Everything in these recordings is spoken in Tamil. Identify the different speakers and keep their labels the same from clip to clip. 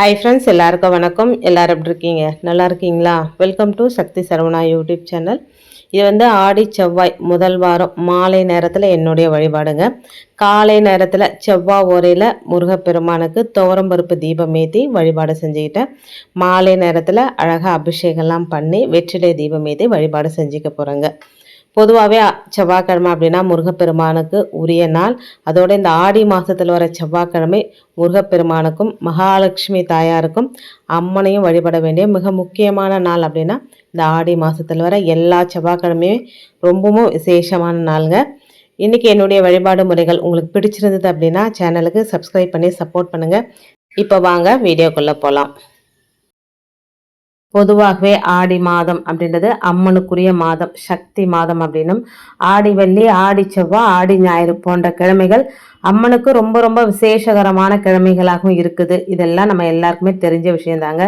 Speaker 1: ஹை ஃப்ரெண்ட்ஸ் எல்லாருக்கும் வணக்கம் எல்லோரும் எப்படி இருக்கீங்க நல்லா இருக்கீங்களா welcome to Sakthi Saravana YouTube channel இது வந்து ஆடி செவ்வாய் முதல் வாரம் மாலை நேரத்தில் என்னுடைய வழிபாடுங்க காலை நேரத்தில் செவ்வாய் ஓரையில் முருகப்பெருமானுக்கு துவரம்பருப்பு தீபம் ஏற்றி வழிபாடு செஞ்சுக்கிட்டேன் மாலை நேரத்தில் அழகாக அபிஷேகம்லாம் பண்ணி வெற்றிலை தீபம் ஏற்றி வழிபாடு செஞ்சுக்க போகிறேங்க பொதுவாகவே செவ்வாய்க்கிழமை அப்படின்னா முருகப்பெருமானுக்கு உரிய நாள் அதோடு இந்த ஆடி மாதத்தில் வர செவ்வாய்க்கிழமை முருகப்பெருமானுக்கும் மகாலட்சுமி தாயாருக்கும் அம்மனையும் வழிபட வேண்டிய மிக முக்கியமான நாள் அப்படின்னா இந்த ஆடி மாதத்தில் வர எல்லா செவ்வாய்க்கிழமையும் ரொம்பவும் விசேஷமான நாளுங்க இன்றைக்கி என்னுடைய வழிபாடு முறைகள் உங்களுக்கு பிடிச்சிருந்தது அப்படின்னா சேனலுக்கு சப்ஸ்கிரைப் பண்ணி சப்போர்ட் பண்ணுங்கள் இப்போ வாங்க வீடியோக்குள்ளே போகலாம் பொதுவாகவே ஆடி மாதம் அப்படின்றது அம்மனுக்குரிய மாதம் சக்தி மாதம் அப்படின்னும் ஆடி வெள்ளி ஆடி செவ்வாய் ஆடி ஞாயிறு போன்ற கிழமைகள் அம்மனுக்கு ரொம்ப ரொம்ப விசேஷகரமான கிழமைகளாகவும் இருக்குது இதெல்லாம் நம்ம எல்லாருக்குமே தெரிஞ்ச விஷயந்தாங்க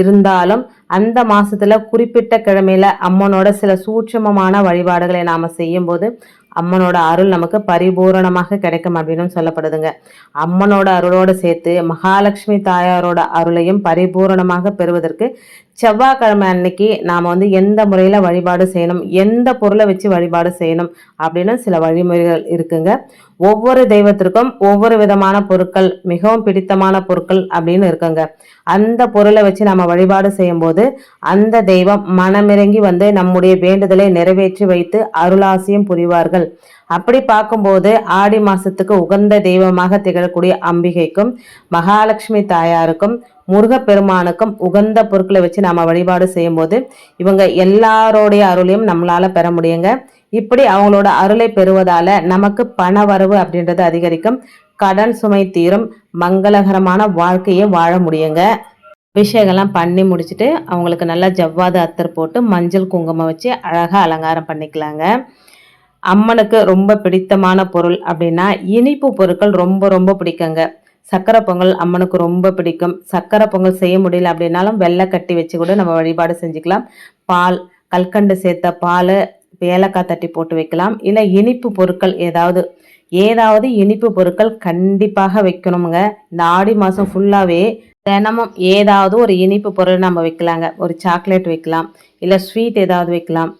Speaker 1: இருந்தாலும் அந்த மாதத்தில் குறிப்பிட்ட கிழமையில் அம்மனோட சில சூட்சமமான வழிபாடுகளை நாம் செய்யும்போது அம்மனோட அருள் நமக்கு பரிபூரணமாக கிடைக்கும் அப்படின்னு சொல்லப்படுதுங்க அம்மனோட அருளோடு சேர்த்து மகாலட்சுமி தாயாரோட அருளையும் பரிபூரணமாக பெறுவதற்கு செவ்வாய்க்கிழமை அன்னைக்கு நாம் வந்து எந்த முறையில் வழிபாடு செய்யணும் எந்த பொருளை வச்சு வழிபாடு செய்யணும் அப்படின்னு சில வழிமுறைகள் இருக்குங்க ஒவ்வொரு தெய்வத்திற்கும் ஒவ்வொரு விதமான பொருட்கள் மிகவும் பிடித்தமான பொருட்கள் அப்படின்னு இருக்குங்க அந்த பொருளை வச்சு நம்ம வழிபாடு செய்யும்போது அந்த தெய்வம் மனமிறங்கி வந்து நம்முடைய வேண்டுதலை நிறைவேற்றி வைத்து அருளாசியம் புரிவார்கள் அப்படி பார்க்கும்போது ஆடி மாதத்துக்கு உகந்த தெய்வமாக திகழக்கூடிய அம்பிகைக்கும் மகாலட்சுமி தாயாருக்கும் முருகப்பெருமானுக்கும் உகந்த பொருட்களை வச்சு நம்ம வழிபாடு செய்யும்போது இவங்க எல்லாரோடைய அருளையும் நம்மளால் பெற முடியுங்க இப்படி அவங்களோட அருளை பெறுவதால் நமக்கு பண வரவு அப்படின்றது அதிகரிக்கும் கடன் சுமை தீரும் மங்களகரமான வாழ்க்கையை வாழ முடியுங்க அபிஷேகம்லாம் பண்ணி முடிச்சுட்டு அவங்களுக்கு நல்லா ஜவ்வாது அத்தர் போட்டு மஞ்சள் குங்குமம் வச்சு அழகாக அலங்காரம் பண்ணிக்கலாங்க அம்மனுக்கு ரொம்ப பிடித்தமான பொருள் அப்படின்னா இனிப்பு பொருட்கள் ரொம்ப ரொம்ப பிடிக்குங்க சக்கரை பொங்கல் அம்மனுக்கு ரொம்ப பிடிக்கும் சக்கரை பொங்கல் செய்ய முடியல அப்படின்னாலும் வெள்ளை கட்டி வச்சு கூட நம்ம வழிபாடு செஞ்சுக்கலாம் பால் கல்கண்டு சேர்த்த பால் ஏலக்காய் தட்டி போட்டு வைக்கலாம் இல்லை இனிப்பு பொருட்கள் ஏதாவது ஏதாவது இனிப்பு பொருட்கள் கண்டிப்பாக வைக்கணுங்க இந்த ஆடி மாதம் ஃபுல்லாகவே தினமும் ஏதாவது ஒரு இனிப்பு பொருள் நம்ம வைக்கலாங்க ஒரு சாக்லேட் வைக்கலாம் இல்லை ஸ்வீட் ஏதாவது வைக்கலாம்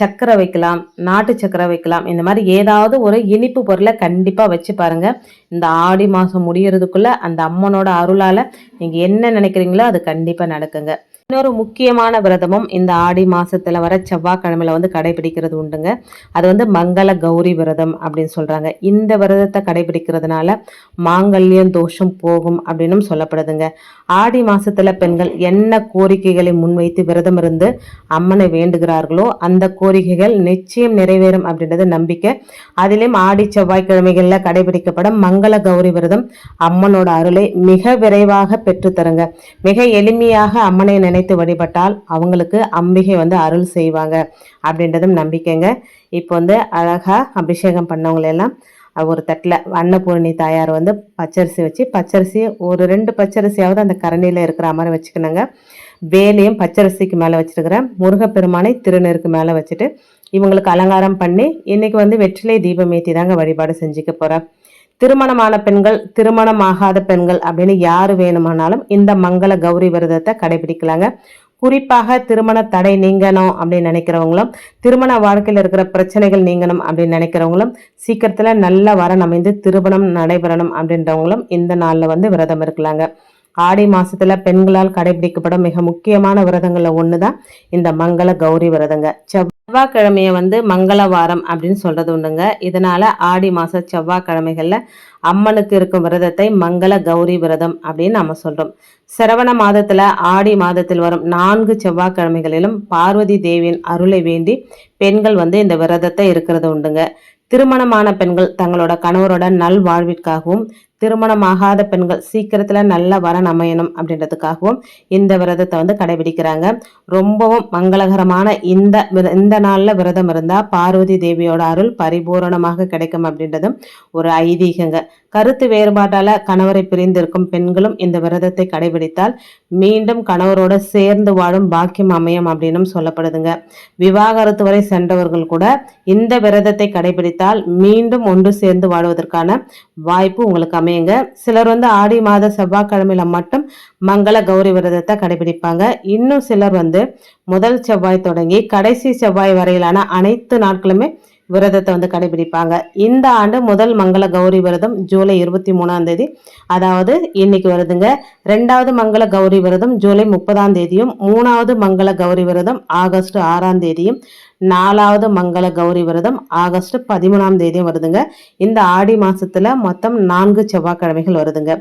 Speaker 1: சக்கரை வைக்கலாம் நாட்டு சக்கரை வைக்கலாம் இந்த மாதிரி ஏதாவது ஒரு இனிப்பு பொருளை கண்டிப்பாக வச்சு பாருங்கள் இந்த ஆடி மாதம் முடிகிறதுக்குள்ளே அந்த அம்மனோட அருளால் நீங்கள் என்ன நினைக்கிறீங்களோ அது கண்டிப்பாக நடக்குங்க இன்னொரு முக்கியமான விரதமும் இந்த ஆடி மாசத்துல வர செவ்வாய்க்கிழமையில வந்து கடைபிடிக்கிறது உண்டுங்க அது வந்து மங்கள கௌரி விரதம் அப்படின்னு சொல்றாங்க இந்த விரதத்தை கடைபிடிக்கிறதுனால மாங்கல்யம் தோஷம் போகும் அப்படின்னு சொல்லப்படுதுங்க ஆடி மாசத்துல பெண்கள் என்ன கோரிக்கைகளை முன்வைத்து விரதம் இருந்து அம்மனை வேண்டுகிறார்களோ அந்த கோரிக்கைகள் நிச்சயம் நிறைவேறும் அப்படின்றது நம்பிக்கை அதிலும் ஆடி செவ்வாய்க்கிழமைகளில் கடைபிடிக்கப்படும் மங்கள கௌரி விரதம் அம்மனோட அருளை மிக விரைவாக பெற்றுத்தருங்க மிக எளிமையாக அம்மனை நினைத்து வழிபட்டால் அவங்களுக்கு அம்பிகை வந்து அருள் செய்வாங்க அப்படின்றதும் நம்பிக்கைங்க இப்போ வந்து அழகாக அபிஷேகம் பண்ணவங்களெல்லாம் ஒரு தட்டில் அன்னபூரணி தாயார் வந்து பச்சரிசி வச்சு பச்சரிசி ஒரு ரெண்டு பச்சரிசியாவது அந்த கரணியில் இருக்கிற மாதிரி வச்சுக்கணுங்க வேலையும் பச்சரிசிக்கு மேலே வச்சுருக்கிறேன் முருகப்பெருமானை திருநெருக்கு மேலே வச்சுட்டு இவங்களுக்கு அலங்காரம் பண்ணி இன்றைக்கி வந்து வெற்றிலை தீபம் ஏற்றி தாங்க வழிபாடு செஞ்சுக்க போகிறேன் திருமணமான பெண்கள் திருமணமாகாத பெண்கள் அப்படின்னு யார் வேணுமானாலும் இந்த மங்கள கௌரி விரதத்தை கடைபிடிக்கலாங்க குறிப்பாக திருமண தடை நீங்கணும் அப்படின்னு நினைக்கிறவங்களும் திருமண வாழ்க்கையில் இருக்கிற பிரச்சனைகள் நீங்கணும் அப்படின்னு நினைக்கிறவங்களும் சீக்கிரத்தில் நல்ல வரம் அமைந்து திருமணம் நடைபெறணும் அப்படின்றவங்களும் இந்த நாளில் வந்து விரதம் இருக்கலாங்க ஆடி மாசத்துல பெண்களால் கடைபிடிக்கப்படும் மிக முக்கியமான விரதங்கள்ல ஒண்ணுதான் இந்த மங்கள கௌரி விரதங்க செவ்வாய்க்கிழமைய வந்து மங்கள வாரம் அப்படின்னு சொல்றது ஒண்ணுங்க இதனால ஆடி மாச செவ்வாய்க்கிழமைகள்ல அம்மனுக்கு இருக்கும் விரதத்தை மங்கள கௌரி விரதம் அப்படின்னு நம்ம சொல்றோம் சிரவண மாதத்துல ஆடி மாதத்தில் வரும் நான்கு செவ்வாய்க்கிழமைகளிலும் பார்வதி தேவியின் அருளை வேண்டி பெண்கள் வந்து இந்த விரதத்தை இருக்கிறது உண்டுங்க திருமணமான பெண்கள் தங்களோட கணவரோட நல்வாழ்விற்காகவும் திருமணமாகாத பெண்கள் சீக்கிரத்தில் நல்ல வரன் அமையணும் அப்படின்றதுக்காகவும் இந்த விரதத்தை வந்து கடைபிடிக்கிறாங்க ரொம்பவும் மங்களகரமான இந்த இந்த நாளில் விரதம் இருந்தால் பார்வதி தேவியோட அருள் பரிபூரணமாக கிடைக்கும் அப்படின்றதும் ஒரு ஐதீகங்க கருத்து வேறுபாட்டால் கணவரை பிரிந்திருக்கும் பெண்களும் இந்த விரதத்தை கடைபிடித்தால் மீண்டும் கணவரோட சேர்ந்து வாழும் பாக்கியம் அமையும் அப்படின்னும் சொல்லப்படுதுங்க விவாகரத்து வரை சென்றவர்கள் கூட இந்த விரதத்தை கடைபிடித்தால் மீண்டும் ஒன்று சேர்ந்து வாழ்வதற்கான வாய்ப்பு உங்களுக்கு அமையுங்க சிலர் வந்து ஆடி மாத செவ்வாய்க்கிழமையில மட்டும் மங்கள கௌரி விரதத்தை கடைபிடிப்பாங்க இன்னும் சிலர் வந்து முதல் செவ்வாய் தொடங்கி கடைசி செவ்வாய் வரையிலான அனைத்து நாட்களுமே விரதத்தை வந்து கடைபிடிப்பாங்க இந்த ஆண்டு முதல் மங்கள கௌரி விரதம் ஜூலை இருபத்தி மூணாம் தேதி அதாவது இன்னைக்கு வருதுங்க ரெண்டாவது மங்கள கௌரி விரதம் ஜூலை முப்பதாம் தேதியும் மூணாவது மங்கள கௌரி விரதம் ஆகஸ்ட் ஆறாம் தேதியும் நாலாவது மங்கள கௌரி விரதம் ஆகஸ்ட் பதிமூணாம் தேதி வருதுங்க இந்த ஆடி மாசத்துல மொத்தம் நான்கு செவ்வாய்க்கிழமைகள் வருதுங்க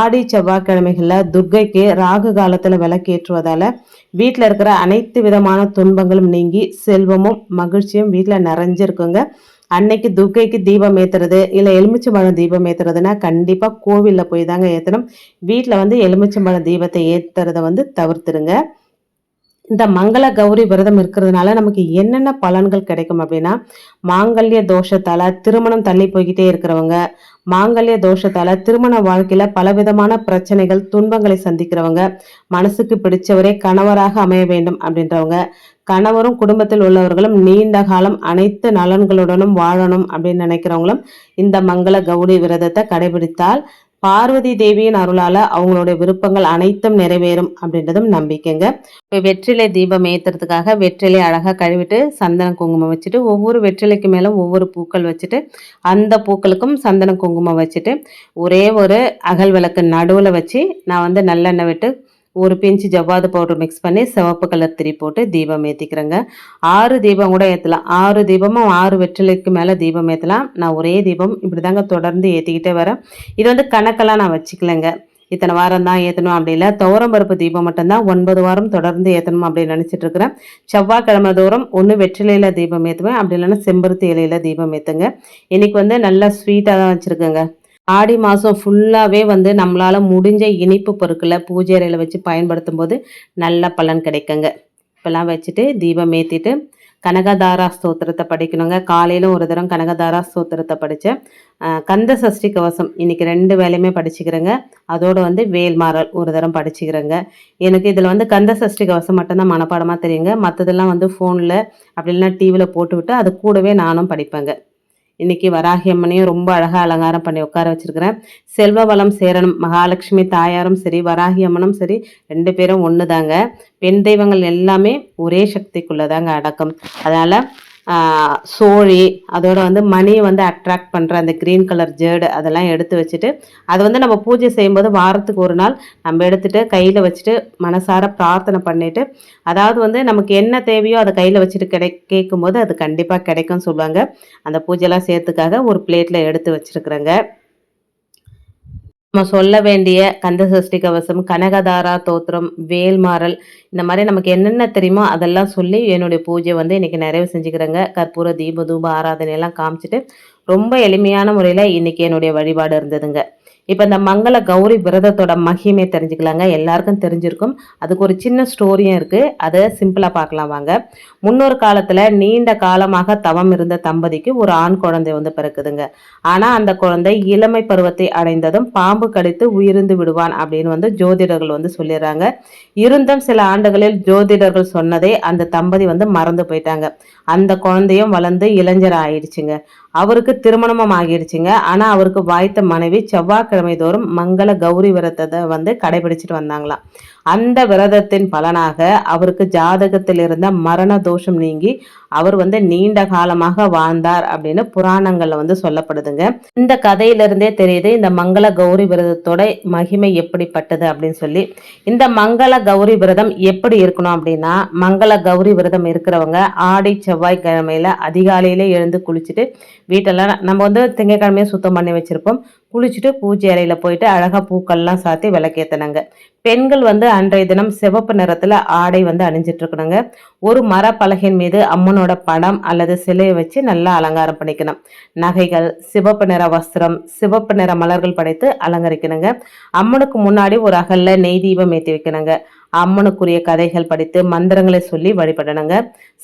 Speaker 1: ஆடி செவ்வாய்க்கிழமைகளில் துர்கைக்கு ராகு காலத்தில் விளக்கேற்றுவதால் வீட்டில் இருக்கிற அனைத்து விதமான துன்பங்களும் நீங்கி செல்வமும் மகிழ்ச்சியும் வீட்டில் நிறைஞ்சிருக்குங்க அன்னைக்கு துர்கைக்கு தீபம் ஏற்றுறது இல்லை எலுமிச்சம்பழம் தீபம் ஏற்றுறதுன்னா கண்டிப்பாக கோவிலில் போய் தாங்க ஏற்றணும் வீட்டில் வந்து எலுமிச்சம்பழம் தீபத்தை ஏற்றுறதை வந்து தவிர்த்துருங்க இந்த மங்கள கௌரி விரதம் இருக்கிறதுனால நமக்கு என்னென்ன பலன்கள் கிடைக்கும் அப்படின்னா மாங்கல்ய தோஷத்தால் திருமணம் தள்ளி போய்கிட்டே இருக்கிறவங்க மாங்கல்ய தோஷத்தால திருமண வாழ்க்கையில பலவிதமான பிரச்சனைகள் துன்பங்களை சந்திக்கிறவங்க மனசுக்கு பிடிச்சவரே கணவராக அமைய வேண்டும் அப்படின்றவங்க கணவரும் குடும்பத்தில் உள்ளவர்களும் நீண்ட காலம் அனைத்து நலன்களுடனும் வாழணும் அப்படின்னு நினைக்கிறவங்களும் இந்த மங்கள கௌரி விரதத்தை கடைபிடித்தால் பார்வதி தேவியின் அருளால அவங்களுடைய விருப்பங்கள் அனைத்தும் நிறைவேறும் அப்படின்றதும் நம்பிக்கைங்க இப்போ வெற்றிலை தீபம் ஏத்துறதுக்காக வெற்றிலை அழகாக கழுவிட்டு சந்தன குங்குமம் வச்சுட்டு ஒவ்வொரு வெற்றிலைக்கு மேலும் ஒவ்வொரு பூக்கள் வச்சுட்டு அந்த பூக்களுக்கும் சந்தன குங்குமம் வச்சுட்டு ஒரே ஒரு அகல் விளக்கு நடுவில் வச்சு நான் வந்து நல்லெண்ணெய் விட்டு ஒரு பிஞ்சு ஜவ்வாது பவுடர் மிக்ஸ் பண்ணி சிவப்பு கலர் திரி போட்டு தீபம் ஏற்றிக்கிறேங்க ஆறு தீபம் கூட ஏற்றலாம் ஆறு தீபமும் ஆறு வெற்றிலைக்கு மேலே தீபம் ஏற்றலாம் நான் ஒரே தீபம் இப்படி தாங்க தொடர்ந்து ஏற்றிக்கிட்டே வரேன் இது வந்து கணக்கெல்லாம் நான் வச்சுக்கலங்க இத்தனை வாரம் தான் ஏற்றணும் அப்படி இல்லை துவரம் பருப்பு தீபம் மட்டும்தான் ஒன்பது வாரம் தொடர்ந்து ஏற்றணும் அப்படின்னு நினச்சிட்டு இருக்கிறேன் செவ்வாய்க்கிழமை தோறும் ஒன்று வெற்றிலையில் தீபம் ஏற்றுவேன் அப்படி இல்லைன்னா செம்பருத்தி இலையில் தீபம் ஏற்றுங்க இன்றைக்கி வந்து நல்லா ஸ்வீட்டாக தான் வச்சுருக்கேங்க ஆடி மாதம் ஃபுல்லாகவே வந்து நம்மளால் முடிஞ்ச இனிப்பு பொருட்களை பூஜை அறையில் வச்சு பயன்படுத்தும் போது நல்ல பலன் கிடைக்குங்க இப்போல்லாம் வச்சுட்டு தீபம் ஏற்றிட்டு கனகதாரா ஸ்தோத்திரத்தை படிக்கணுங்க காலையிலும் ஒரு தரம் கனகதாரா ஸ்தோத்திரத்தை படித்தேன் கந்த சஷ்டி கவசம் இன்றைக்கி ரெண்டு வேலையுமே படிச்சுக்கிறேங்க அதோடு வந்து வேல்மாறல் ஒரு தரம் படிச்சுக்கிறேங்க எனக்கு இதில் வந்து கந்த சஷ்டி கவசம் மட்டும்தான் மனப்பாடமாக தெரியுங்க மற்றதெல்லாம் வந்து ஃபோனில் அப்படி இல்லைன்னா டிவியில் போட்டுவிட்டு அது கூடவே நானும் படிப்பேங்க இன்றைக்கி வராகி அம்மனையும் ரொம்ப அழகாக அலங்காரம் பண்ணி உட்கார வச்சுருக்கிறேன் செல்வ வளம் சேரணும் மகாலட்சுமி தாயாரும் சரி வராகி அம்மனும் சரி ரெண்டு பேரும் ஒன்று தாங்க பெண் தெய்வங்கள் எல்லாமே ஒரே சக்திக்குள்ளே தாங்க அடக்கம் அதனால் சோழி அதோட வந்து மணி வந்து அட்ராக்ட் பண்ணுற அந்த க்ரீன் கலர் ஜேடு அதெல்லாம் எடுத்து வச்சுட்டு அதை வந்து நம்ம பூஜை செய்யும்போது வாரத்துக்கு ஒரு நாள் நம்ம எடுத்துகிட்டு கையில் வச்சுட்டு மனசார பிரார்த்தனை பண்ணிவிட்டு அதாவது வந்து நமக்கு என்ன தேவையோ அதை கையில் வச்சுட்டு கிடை கேட்கும்போது அது கண்டிப்பாக கிடைக்கும்னு சொல்லுவாங்க அந்த பூஜைலாம் சேர்த்துக்காக ஒரு பிளேட்டில் எடுத்து வச்சுருக்குறேங்க நம்ம சொல்ல வேண்டிய கந்த சஷ்டி கவசம் கனகதாரா தோத்திரம் வேல்மாறல் இந்த மாதிரி நமக்கு என்னென்ன தெரியுமோ அதெல்லாம் சொல்லி என்னுடைய பூஜை வந்து இன்றைக்கி நிறைவு செஞ்சுக்கிறேங்க கற்பூர தீப தூப ஆராதனையெல்லாம் காமிச்சிட்டு ரொம்ப எளிமையான முறையில் இன்றைக்கி என்னுடைய வழிபாடு இருந்ததுங்க இப்போ இந்த மங்கள கௌரி விரதத்தோட மகிமை தெரிஞ்சுக்கலாங்க எல்லாருக்கும் தெரிஞ்சிருக்கும் அதுக்கு ஒரு சின்ன ஸ்டோரியும் இருக்குது அதை சிம்பிளாக பார்க்கலாம் வாங்க முன்னொரு காலத்தில் நீண்ட காலமாக தவம் இருந்த தம்பதிக்கு ஒரு ஆண் குழந்தை வந்து பிறக்குதுங்க ஆனால் அந்த குழந்தை இளமை பருவத்தை அடைந்ததும் பாம்பு கடித்து உயிர்ந்து விடுவான் அப்படின்னு வந்து ஜோதிடர்கள் வந்து சொல்லிடுறாங்க இருந்தும் சில ஆண்டுகளில் ஜோதிடர்கள் சொன்னதை அந்த தம்பதி வந்து மறந்து போயிட்டாங்க அந்த குழந்தையும் வளர்ந்து இளைஞர் ஆயிடுச்சுங்க அவருக்கு திருமணமும் ஆகிடுச்சுங்க ஆனால் அவருக்கு வாய்த்த மனைவி செவ்வாய் வியாழக்கிழமை தோறும் மங்கள கௌரி விரதத்தை வந்து கடைபிடிச்சிட்டு வந்தாங்களாம் அந்த விரதத்தின் பலனாக அவருக்கு ஜாதகத்தில் இருந்த மரண தோஷம் நீங்கி அவர் வந்து நீண்ட காலமாக வாழ்ந்தார் அப்படின்னு புராணங்கள்ல வந்து சொல்லப்படுதுங்க இந்த கதையிலிருந்தே தெரியுது இந்த மங்கள கௌரி விரதத்தோட மகிமை எப்படிப்பட்டது அப்படின்னு சொல்லி இந்த மங்கள கௌரி விரதம் எப்படி இருக்கணும் அப்படின்னா மங்கள கௌரி விரதம் இருக்கிறவங்க ஆடி செவ்வாய் கிழமையில அதிகாலையிலே எழுந்து குளிச்சுட்டு வீட்டெல்லாம் நம்ம வந்து திங்கக்கிழமையே சுத்தம் பண்ணி வச்சிருப்போம் குளிச்சுட்டு பூஜை அறையில் போயிட்டு அழகாக பூக்கள்லாம் சாத்தி விளக்கேற்றினாங்க பெண்கள் வந்து அன்றைய தினம் சிவப்பு நிறத்தில் ஆடை வந்து அணிஞ்சிட்டு இருக்கணுங்க ஒரு மர மீது அம்மனோட படம் அல்லது சிலையை வச்சு நல்லா அலங்காரம் பண்ணிக்கணும் நகைகள் சிவப்பு நிற வஸ்திரம் சிவப்பு நிற மலர்கள் படைத்து அலங்கரிக்கணுங்க அம்மனுக்கு முன்னாடி ஒரு அகல்ல நெய் தீபம் ஏற்றி வைக்கணுங்க அம்மனுக்குரிய கதைகள் படித்து மந்திரங்களை சொல்லி வழிபடணுங்க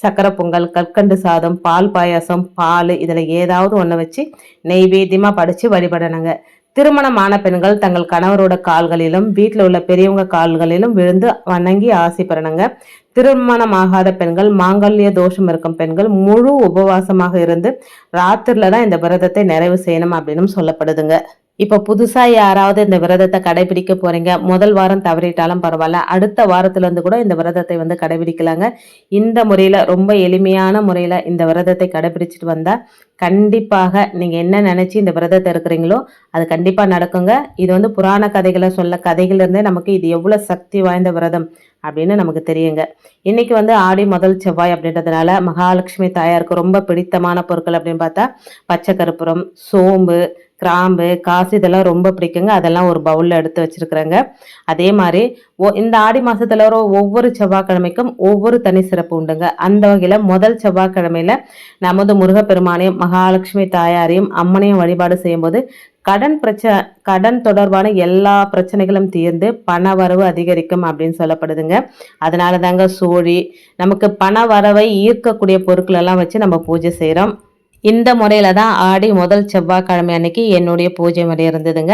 Speaker 1: சக்கரை பொங்கல் கற்கண்டு சாதம் பால் பாயாசம் பால் இதில் ஏதாவது ஒன்று வச்சு நெய்வேத்தியமாக படித்து வழிபடணுங்க திருமணமான பெண்கள் தங்கள் கணவரோட கால்களிலும் வீட்டில் உள்ள பெரியவங்க கால்களிலும் விழுந்து வணங்கி ஆசை பெறணுங்க திருமணமாகாத பெண்கள் மாங்கல்ய தோஷம் இருக்கும் பெண்கள் முழு உபவாசமாக இருந்து ராத்திரில தான் இந்த விரதத்தை நிறைவு செய்யணும் அப்படின்னு சொல்லப்படுதுங்க இப்போ புதுசாக யாராவது இந்த விரதத்தை கடைபிடிக்க போகிறீங்க முதல் வாரம் தவறிட்டாலும் பரவாயில்ல அடுத்த வாரத்துலேருந்து கூட இந்த விரதத்தை வந்து கடைபிடிக்கலாங்க இந்த முறையில் ரொம்ப எளிமையான முறையில் இந்த விரதத்தை கடைபிடிச்சிட்டு வந்தால் கண்டிப்பாக நீங்கள் என்ன நினச்சி இந்த விரதத்தை இருக்கிறீங்களோ அது கண்டிப்பாக நடக்குங்க இது வந்து புராண கதைகளை சொல்ல கதைகளிருந்தே நமக்கு இது எவ்வளோ சக்தி வாய்ந்த விரதம் அப்படின்னு நமக்கு தெரியுங்க இன்றைக்கி வந்து ஆடி முதல் செவ்வாய் அப்படின்றதுனால மகாலட்சுமி தாயாருக்கு ரொம்ப பிடித்தமான பொருட்கள் அப்படின்னு பார்த்தா பச்சை கருப்புரம் சோம்பு கிராம்பு காசு இதெல்லாம் ரொம்ப பிடிக்குங்க அதெல்லாம் ஒரு பவுலில் எடுத்து வச்சுருக்குறேங்க அதே மாதிரி ஓ இந்த ஆடி மாதத்தில் ஒவ்வொரு செவ்வாய்க்கிழமைக்கும் ஒவ்வொரு தனி சிறப்பு உண்டுங்க அந்த வகையில் முதல் செவ்வாய்க்கிழமையில் நமது முருகப்பெருமானையும் மகாலட்சுமி தாயாரையும் அம்மனையும் வழிபாடு செய்யும்போது கடன் பிரச்சனை கடன் தொடர்பான எல்லா பிரச்சனைகளும் தீர்ந்து பண வரவு அதிகரிக்கும் அப்படின்னு சொல்லப்படுதுங்க அதனால தாங்க சோழி நமக்கு பண வரவை ஈர்க்கக்கூடிய பொருட்களெல்லாம் வச்சு நம்ம பூஜை செய்கிறோம் இந்த முறையில் தான் ஆடி முதல் செவ்வாய்க்கிழமை அன்னைக்கு என்னுடைய பூஜை முறை இருந்ததுங்க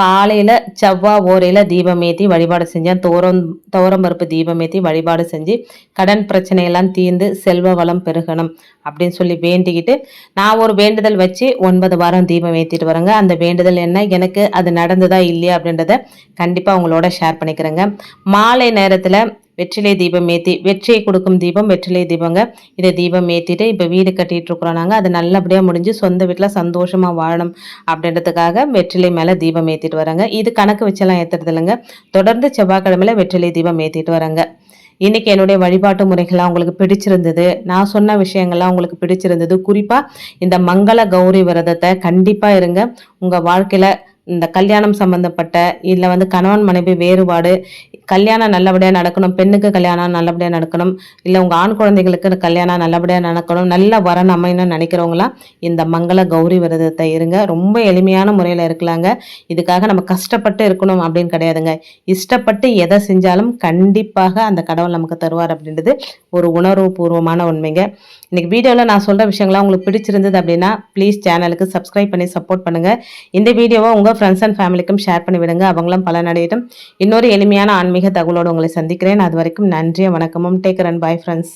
Speaker 1: காலையில் செவ்வாய் ஓரையில் தீபம் ஏற்றி வழிபாடு செஞ்சேன் தோரம் தோரம் பருப்பு தீபம் ஏற்றி வழிபாடு செஞ்சு கடன் பிரச்சனையெல்லாம் தீர்ந்து செல்வ வளம் பெருகணும் அப்படின்னு சொல்லி வேண்டிக்கிட்டு நான் ஒரு வேண்டுதல் வச்சு ஒன்பது வாரம் தீபம் ஏற்றிட்டு வரேங்க அந்த வேண்டுதல் என்ன எனக்கு அது நடந்ததா இல்லையா அப்படின்றத கண்டிப்பாக உங்களோட ஷேர் பண்ணிக்கிறேங்க மாலை நேரத்தில் வெற்றிலை தீபம் ஏற்றி வெற்றியை கொடுக்கும் தீபம் வெற்றிலை தீபங்க இதை தீபம் ஏற்றிட்டு இப்போ வீடு கட்டிகிட்டு இருக்கிறோம் நாங்கள் அது நல்லபடியாக முடிஞ்சு சொந்த வீட்டில் சந்தோஷமாக வாழணும் அப்படின்றதுக்காக வெற்றிலை மேலே தீபம் ஏற்றிட்டு வராங்க இது கணக்கு வச்செல்லாம் ஏற்றுறது இல்லைங்க தொடர்ந்து செவ்வாய்க்கிழமையில் வெற்றிலை தீபம் ஏற்றிட்டு வராங்க இன்றைக்கி என்னுடைய வழிபாட்டு முறைகள்லாம் உங்களுக்கு பிடிச்சிருந்தது நான் சொன்ன விஷயங்கள்லாம் உங்களுக்கு பிடிச்சிருந்தது குறிப்பாக இந்த மங்கள கௌரி விரதத்தை கண்டிப்பாக இருங்க உங்கள் வாழ்க்கையில் இந்த கல்யாணம் சம்மந்தப்பட்ட இல்லை வந்து கணவன் மனைவி வேறுபாடு கல்யாணம் நல்லபடியாக நடக்கணும் பெண்ணுக்கு கல்யாணம் நல்லபடியாக நடக்கணும் இல்லை உங்கள் ஆண் குழந்தைகளுக்கு கல்யாணம் நல்லபடியாக நடக்கணும் நல்ல வரன் அமையணும்னு நினைக்கிறவங்களாம் இந்த மங்கள கௌரி விரதத்தை இருங்க ரொம்ப எளிமையான முறையில் இருக்கலாங்க இதுக்காக நம்ம கஷ்டப்பட்டு இருக்கணும் அப்படின்னு கிடையாதுங்க இஷ்டப்பட்டு எதை செஞ்சாலும் கண்டிப்பாக அந்த கடவுள் நமக்கு தருவார் அப்படின்றது ஒரு உணர்வு பூர்வமான உண்மைங்க இன்றைக்கி வீடியோவில் நான் சொல்கிற விஷயங்கள்லாம் உங்களுக்கு பிடிச்சிருந்தது அப்படின்னா ப்ளீஸ் சேனலுக்கு சப்ஸ்கிரைப் பண்ணி சப்போர்ட் பண்ணுங்கள் இந்த வீடியோவை உங்கள் உங்கள் ஃப்ரெண்ட்ஸ் அண்ட் ஃபேமிலிக்கும் ஷேர் பண்ணி விடுங்க அவங்களும் நடையிடும் இன்னொரு எளிமையான ஆன்மீக தகவலோடு உங்களை சந்திக்கிறேன் அது வரைக்கும் நன்றியும் வணக்கமும் டேக் ரன் பாய் ஃப்ரெண்ட்ஸ்